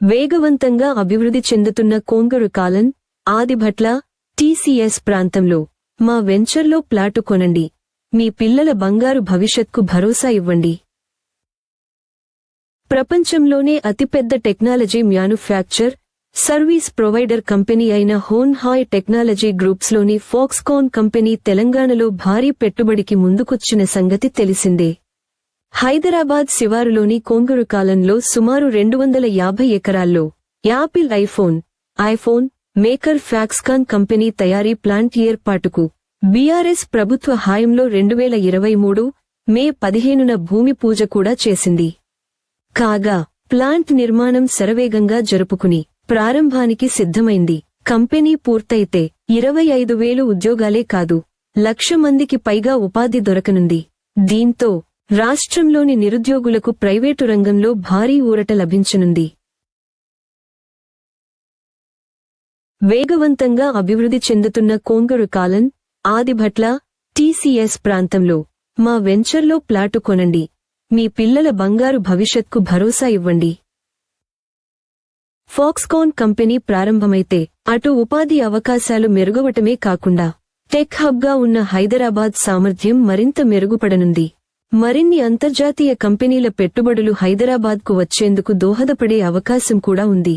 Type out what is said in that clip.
వేగవంతంగా అభివృద్ధి చెందుతున్న కోంగరు కాలన్ ఆదిభట్ల టీసీఎస్ ప్రాంతంలో మా వెంచర్లో ప్లాటు కొనండి. మీ పిల్లల బంగారు భవిష్యత్కు భరోసా ఇవ్వండి. ప్రపంచంలోనే అతిపెద్ద technology manufacture service provider company అయిన హోన్ హాయ్ టెక్నాలజీ గ్రూప్స్లోని ఫాక్స్కాన్ కంపెనీ తెలంగాణలో భారీ పెట్టుబడికి ముందుకొచ్చిన సంగతి తెలిసిందే. హైదరాబాద్ శివారులోని కొంగరు కాలంలో సుమారు రెండు వందల యాభై ఎకరాల్లో Apple iPhone iPhone maker Foxconn company తయారీ ప్లాంట్ ఏర్పాటుకు బీఆర్ఎస్ ప్రభుత్వ హాయంలో రెండువేల ఇరవై మూడు మే పదిహేనున భూమి పూజ కూడా చేసింది. కాగా ప్లాంట్ నిర్మాణం శరవేగంగా జరుపుకుని ప్రారంభానికి సిద్ధమైంది. కంపెనీ పూర్తయితే ఇరవై ఐదు వేలు ఉద్యోగాలే కాదు లక్ష మందికి పైగా ఉపాధి దొరకనుంది. దీంతో రాష్ట్రంలోని నిరుద్యోగులకు ప్రైవేటు రంగంలో భారీ ఊరట లభించనుంది. వేగవంతంగా అభివృద్ధి చెందుతున్న కోంగరు కాలన్ ఆదిభట్ల టీసీఎస్ ప్రాంతంలో మా వెంచర్లో ప్లాటు కొనండి. మీ పిల్లల బంగారు భవిష్యత్కు భరోసా ఇవ్వండి. ఫాక్స్కాన్ కంపెనీ ప్రారంభమైతే అటు ఉపాధి అవకాశాలు మెరుగవటమే కాకుండా టెక్ హబ్గా ఉన్న హైదరాబాద్ సామర్థ్యం మరింత మెరుగుపడనుంది. మరిన్ని అంతర్జాతీయ కంపెనీల పెట్టుబడులు హైదరాబాద్కు వచ్చేందుకు దోహదపడే అవకాశం కూడా ఉంది.